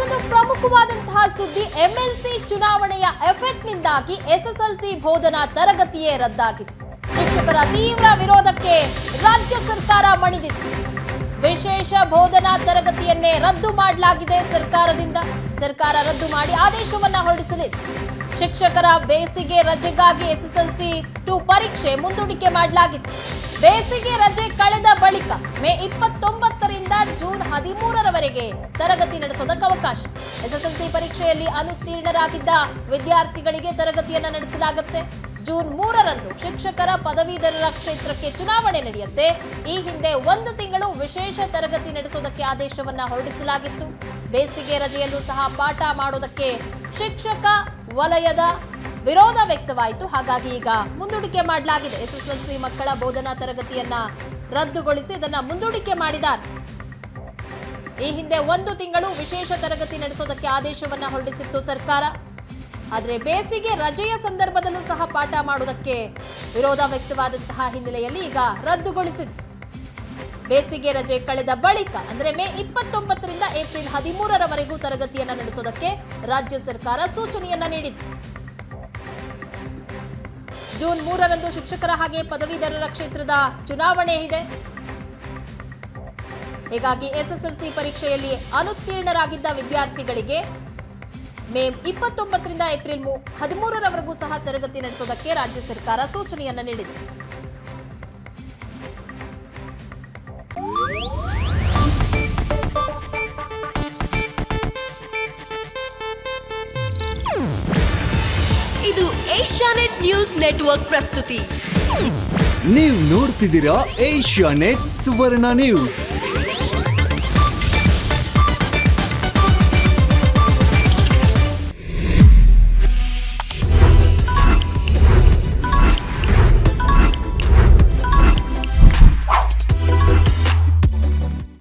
ಮತ್ತೊಂದು ಪ್ರಮುಖವಾದಂತಹ ಸುದ್ದಿ ಎಂಎಲ್ಸಿ ಚುನಾವಣೆಯ ಎಫೆಕ್ಟ್ ನಿಂದಾಗಿ ಎಸ್ಎಸ್ಎಲ್ಸಿ ಬೋಧನಾ ತರಗತಿಯೇ ರದ್ದಾಗಿದೆ. ಶಿಕ್ಷಕರ ತೀವ್ರ ವಿರೋಧಕ್ಕೆ ರಾಜ್ಯ ಸರ್ಕಾರ ಮಣಿದಿತ್ತು ವಿಶೇಷ ಬೋಧನಾ ತರಗತಿಯನ್ನೇ ರದ್ದು ಮಾಡಲಾಗಿದೆ ಸರ್ಕಾರದಿಂದ. ಸರ್ಕಾರ ರದ್ದು ಮಾಡಿ ಆದೇಶವನ್ನ ಹೊರಡಿಸಲಿದೆ. ಶಿಕ್ಷಕರ ಬೇಸಿಗೆ ರಜೆಗಾಗಿ ಎಸ್ಎಸ್ಎಲ್ಸಿ ಟು ಪರೀಕ್ಷೆ ಮುಂದೂಡಿಕೆ ಮಾಡಲಾಗಿತ್ತು ಬೇಸಿಗೆ ರಜೆ ಕಳೆದ ಬಳಿಕ ಮೇ ಇಪ್ಪತ್ತೊಂಬತ್ತರಿಂದ ಜೂನ್ ಹದಿಮೂರರವರೆಗೆ ತರಗತಿ ನಡೆಸೋದಕ್ಕೆ ಅವಕಾಶ. ಎಸ್ಎಸ್ಎಲ್ಸಿ ಪರೀಕ್ಷೆಯಲ್ಲಿ ಅನುತ್ತೀರ್ಣರಾಗಿದ್ದ ವಿದ್ಯಾರ್ಥಿಗಳಿಗೆ ತರಗತಿಯನ್ನ ನಡೆಸಲಾಗುತ್ತೆ. ಜೂನ್ ಮೂರರಂದು ಶಿಕ್ಷಕರ ಪದವೀಧರರ ಕ್ಷೇತ್ರಕ್ಕೆ ಚುನಾವಣೆ ನಡೆಯುತ್ತೆ. ಈ ಹಿಂದೆ ಒಂದು ತಿಂಗಳು ವಿಶೇಷ ತರಗತಿ ನಡೆಸೋದಕ್ಕೆ ಆದೇಶವನ್ನ ಹೊರಡಿಸಲಾಗಿತ್ತು. ಬೇಸಿಗೆ ರಜೆಯಲ್ಲೂ ಸಹ ಪಾಠ ಮಾಡೋದಕ್ಕೆ ಶಿಕ್ಷಕ ವಲಯದ ವಿರೋಧ ವ್ಯಕ್ತವಾಯಿತು. ಹಾಗಾಗಿ ಈಗ ಮುಂದೂಡಿಕೆ ಮಾಡಲಾಗಿದೆ. ಎಸ್ಎಸ್ಎಲ್ಸಿ ಮಕ್ಕಳ ಬೋಧನಾ ತರಗತಿಯನ್ನ ರದ್ದುಗೊಳಿಸಿ ಇದನ್ನ ಮುಂದೂಡಿಕೆ ಮಾಡಿದ್ದಾರೆ. ಈ ಹಿಂದೆ ಒಂದು ತಿಂಗಳು ವಿಶೇಷ ತರಗತಿ ನಡೆಸೋದಕ್ಕೆ ಆದೇಶವನ್ನ ಹೊರಡಿಸಿತ್ತು ಸರ್ಕಾರ. ಆದರೆ ಬೇಸಿಗೆ ರಜೆಯ ಸಂದರ್ಭದಲ್ಲೂ ಸಹ ಪಾಠ ಮಾಡುವುದಕ್ಕೆ ವಿರೋಧ ವ್ಯಕ್ತವಾದಂತಹ ಹಿನ್ನೆಲೆಯಲ್ಲಿ ಈಗ ರದ್ದುಗೊಳಿಸಿದೆ. ಬೇಸಿಗೆ ರಜೆ ಕಳೆದ ಬಳಿಕ, ಅಂದ್ರೆ ಮೇ ಇಪ್ಪತ್ತೊಂಬತ್ತರಿಂದ ಏಪ್ರಿಲ್ ಹದಿಮೂರರವರೆಗೂ ತರಗತಿಯನ್ನ ನಡೆಸೋದಕ್ಕೆ ರಾಜ್ಯ ಸರ್ಕಾರ ಸೂಚನೆಯನ್ನ ನೀಡಿದೆ. ಜೂನ್ ಮೂರರಂದು ಶಿಕ್ಷಕರ ಹಾಗೆ ಪದವೀಧರರ ಕ್ಷೇತ್ರದ ಚುನಾವಣೆ ಇದೆ. ಹೀಗಾಗಿ ಎಸ್ಎಸ್ಎಲ್ಸಿ ಪರೀಕ್ಷೆಯಲ್ಲಿ ಅನುತ್ತೀರ್ಣರಾಗಿದ್ದ ವಿದ್ಯಾರ್ಥಿಗಳಿಗೆ ಮೇ ಇಪ್ಪತ್ತೊಂಬತ್ತರಿಂದ ಏಪ್ರಿಲ್ ಮೂ- ಹದಿಮೂರರವರೆಗೂ ಸಹ ತರಗತಿ ನಡೆಸುವುದಕ್ಕೆ ರಾಜ್ಯ ಸರ್ಕಾರ ಸೂಚನೆಯನ್ನು ನೀಡಿದೆ. ಇದು ಏಷ್ಯಾನೆಟ್ ನ್ಯೂಸ್ ನೆಟ್ವರ್ಕ್ ಪ್ರಸ್ತುತಿ. ನೀವು ನೋಡ್ತಿದ್ದೀರಾ ಏಷ್ಯಾ ನೆಟ್ ಸುವರ್ಣ ನ್ಯೂಸ್.